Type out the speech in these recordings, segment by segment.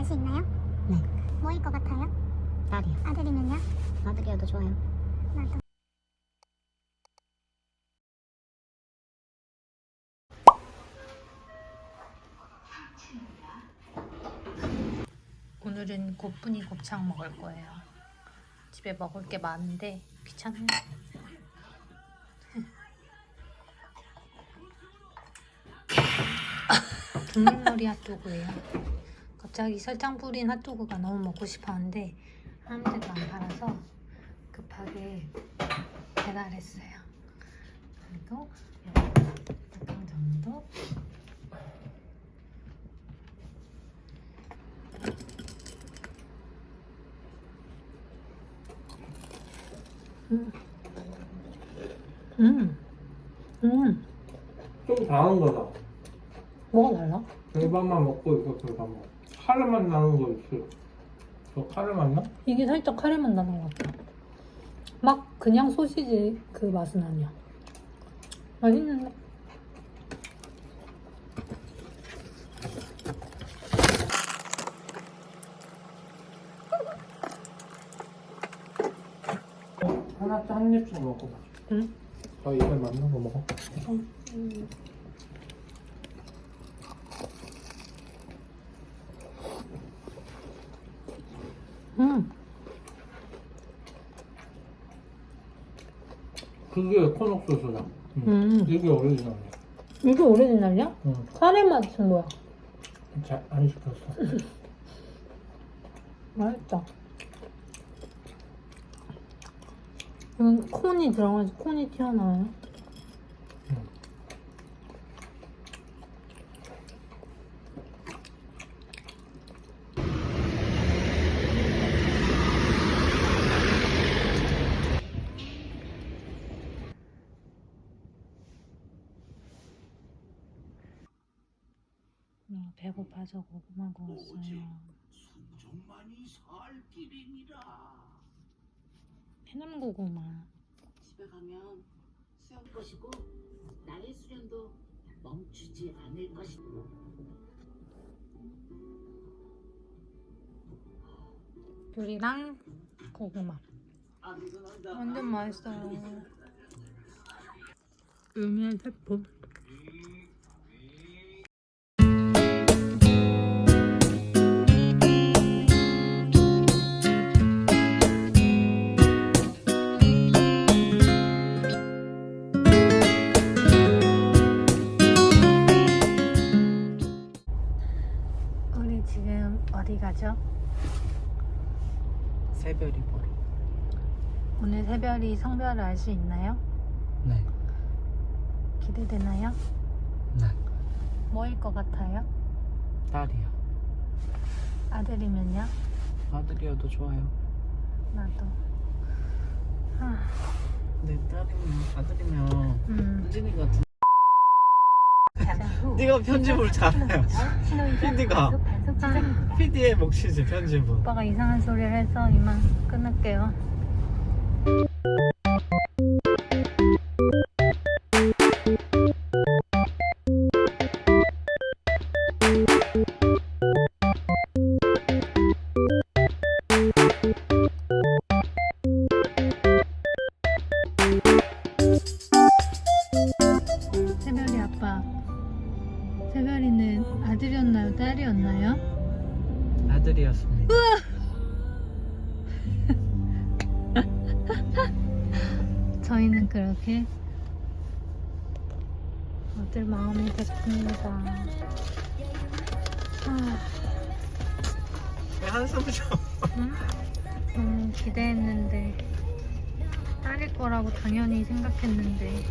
알수 있나요? 네. 뭐일 것 같아요? 딸이요. 아들이면요? 아들이어도 좋아요. 나도. 오늘은 곱분이 곱창 먹을 거예요. 집에 먹을 게 많은데 귀찮아요. 동물놀이 핫도그예요. 갑자기 설탕 뿌린 핫도그가 너무 먹고 싶었는데 아무 데도 안 팔아서 급하게 배달했어요. 그리고 약간 정도 음. 음. 좀 다른 거다. 뭐가 달라? 절반만 먹고 이거 절반 먹어. 카레 맛 나는 거 있어. 저 카레 맛 나? 이게 살짝 카레 맛 나는 것 같아. 막 그냥 소시지 그 맛은 아니야. 맛있는데? 하나 한 입씩 먹어. 응. 저 입에 맞는 거 먹어. 음. 그게 소스야. 응. 음. 이게 오리지널이야. 이게 오리지널이야? 응. 카레 맛은 뭐야? 잘 안 시켰어. 맛있다. 이건 콘이 들어가서 콘이 튀어나와요. 어, 배고파서 고구마 구웠어요. 순종만이 살 길이니라. 해남 고구마. 집에 가면 수영 것이고 나의 수련도 멈추지 않을 것이고 귤이랑 고구마. 완전 맛있어요. 음일 세포. 어디 가죠? 새별이 보러. 오늘 새별이 성별을 알 수 있나요? 네. 기대되나요? 네. 뭐일 것 같아요? 딸이요. 아들이면요? 아들이어도 좋아요. 나도. 아, 내 딸이면 아들이면 음. 은진이 같은. 네가 편집을 잘해요. PD가 PD의 몫이지 편집은. 오빠가 이상한 소리를 해서 이만 끊을게요. 저희는 그렇게 아들 마음이 됐습니다. 아, 왜 한숨 쉬어? 응? 너무 기대했는데 딸일 거라고 당연히 생각했는데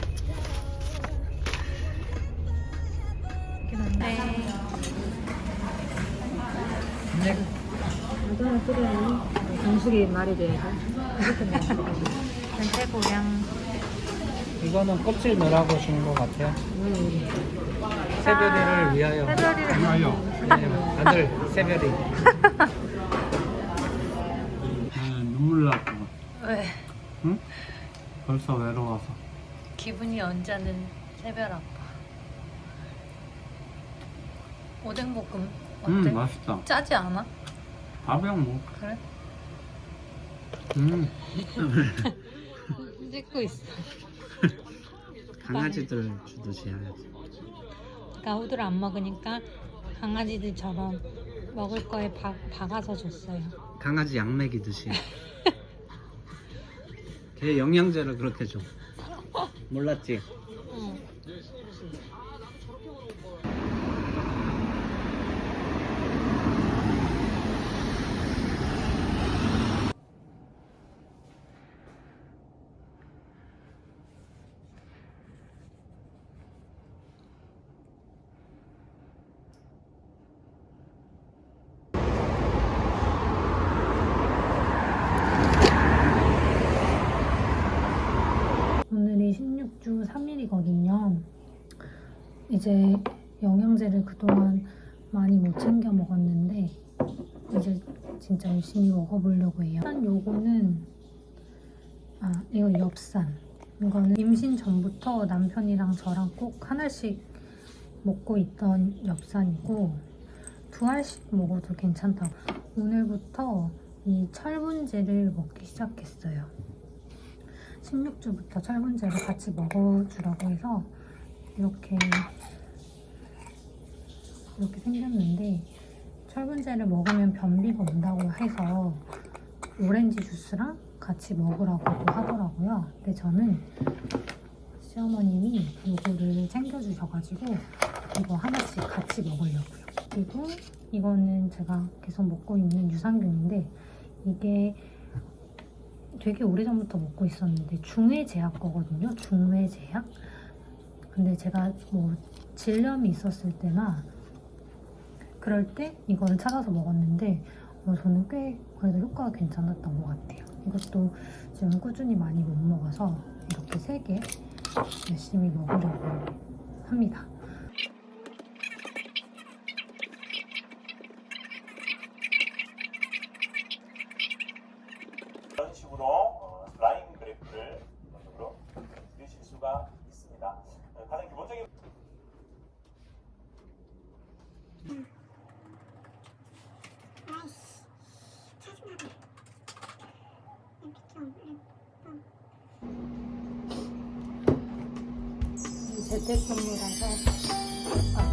이게 맞네. 아들은 끓여야 정수기 말이 돼야죠. 연태고량 이거는 껍질 넣으라고 주는 것 같아요. 새별이를 위하여. 새별이를 네, 아들 새별이. 눈물 날 것 같아. 왜? 응? 벌써 외로워서. 기분이 언짢은 새별 아빠. 오뎅볶음 어때? 음 맛있다. 짜지 않아? 밥이랑 뭐 그래? 음 찍고 있어. 강아지들 주듯이 해야지 가우들 안 먹으니까 강아지들처럼 먹을 거에 박, 박아서 줬어요. 강아지 약 먹이듯이 걔 영양제를 그렇게 줘 몰랐지? 응. 오늘이 16주 3일이거든요. 이제 영양제를 그동안 많이 못 챙겨 먹었는데 이제 진짜 열심히 먹어보려고 해요. 일단 요거는 아 이거 엽산 이거는 임신 전부터 남편이랑 저랑 꼭 하나씩 먹고 있던 엽산이고 두 알씩 먹어도 괜찮다고 오늘부터 이 철분제를 먹기 시작했어요. 16주부터 철분제를 같이 먹어주라고 해서 이렇게 이렇게 생겼는데 철분제를 먹으면 변비가 온다고 해서 오렌지 주스랑 같이 먹으라고 하더라고요. 근데 저는 시어머님이 이거를 챙겨주셔가지고 이거 하나씩 같이 먹으려고요. 그리고 이거는 제가 계속 먹고 있는 유산균인데 이게 되게 오래전부터 먹고 있었는데 중외제약 거거든요. 중외제약. 근데 제가 뭐 질염이 있었을 때나 그럴 때 이거를 찾아서 먹었는데 어, 저는 꽤 그래도 효과가 괜찮았던 것 같아요. 이것도 지금 꾸준히 많이 못 먹어서 이렇게 세 개 열심히 먹으려고 합니다. 이런 식으로 어, 라인 그래프를 기본적으로 그리실 수가 있습니다. 어, 가장 기본적인 아이씨 짜증나네 음, 좀 재택근무라서. 아,